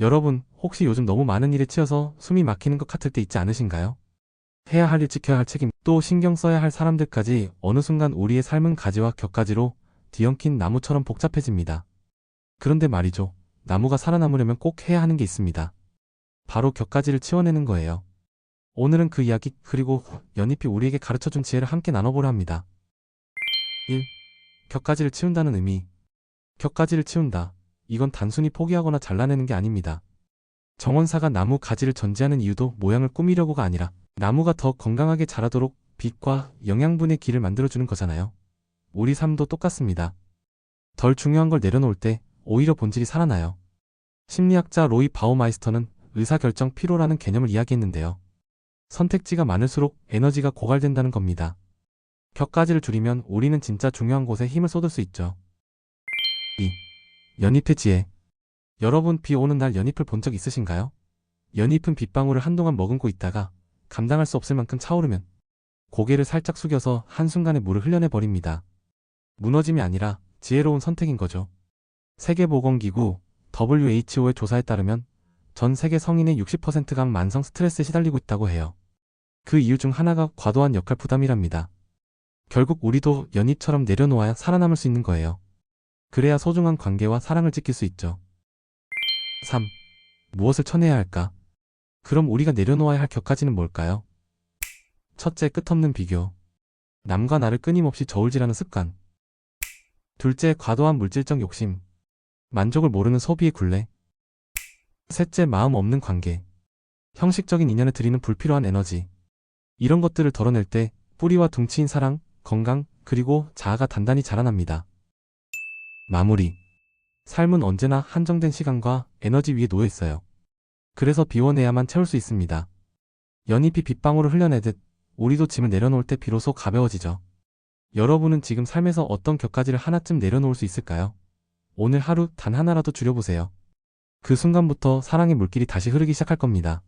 여러분, 혹시 요즘 너무 많은 일에 치여서 숨이 막히는 것 같을 때 있지 않으신가요? 해야 할 일 지켜야 할 책임, 또 신경 써야 할 사람들까지 어느 순간 우리의 삶은 가지와 격가지로 뒤엉킨 나무처럼 복잡해집니다. 그런데 말이죠. 나무가 살아남으려면 꼭 해야 하는 게 있습니다. 바로 격가지를 치워내는 거예요. 오늘은 그 이야기 그리고 연잎이 우리에게 가르쳐준 지혜를 함께 나눠보려 합니다. 1. 격가지를 치운다는 의미 격가지를 치운다. 이건 단순히 포기하거나 잘라내는 게 아닙니다. 정원사가 나무 가지를 전지하는 이유도 모양을 꾸미려고가 아니라 나무가 더 건강하게 자라도록 빛과 영양분의 길을 만들어주는 거잖아요. 우리 삶도 똑같습니다. 덜 중요한 걸 내려놓을 때 오히려 본질이 살아나요. 심리학자 로이 바우마이스터는 의사결정 피로라는 개념을 이야기했는데요. 선택지가 많을수록 에너지가 고갈된다는 겁니다. 격가지를 줄이면 우리는 진짜 중요한 곳에 힘을 쏟을 수 있죠. 2. 연잎의 지혜. 여러분 비 오는 날 연잎을 본 적 있으신가요? 연잎은 빗방울을 한동안 머금고 있다가 감당할 수 없을 만큼 차오르면 고개를 살짝 숙여서 한순간에 물을 흘려내 버립니다. 무너짐이 아니라 지혜로운 선택인 거죠. 세계보건기구 WHO의 조사에 따르면 전 세계 성인의 60%가 만성 스트레스에 시달리고 있다고 해요. 그 이유 중 하나가 과도한 역할 부담이랍니다. 결국 우리도 연잎처럼 내려놓아야 살아남을 수 있는 거예요. 그래야 소중한 관계와 사랑을 지킬 수 있죠. 3. 무엇을 쳐내야 할까? 그럼 우리가 내려놓아야 할 격가지는 뭘까요? 첫째, 끝없는 비교. 남과 나를 끊임없이 저울질하는 습관. 둘째, 과도한 물질적 욕심. 만족을 모르는 소비의 굴레. 셋째, 마음 없는 관계. 형식적인 인연에 들이는 불필요한 에너지. 이런 것들을 덜어낼 때 뿌리와 둥치인 사랑, 건강, 그리고 자아가 단단히 자라납니다. 마무리. 삶은 언제나 한정된 시간과 에너지 위에 놓여 있어요. 그래서 비워내야만 채울 수 있습니다. 연잎이 빗방울을 흘려내듯 우리도 짐을 내려놓을 때 비로소 가벼워지죠. 여러분은 지금 삶에서 어떤 격가지를 하나쯤 내려놓을 수 있을까요? 오늘 하루 단 하나라도 줄여보세요. 그 순간부터 사랑의 물길이 다시 흐르기 시작할 겁니다.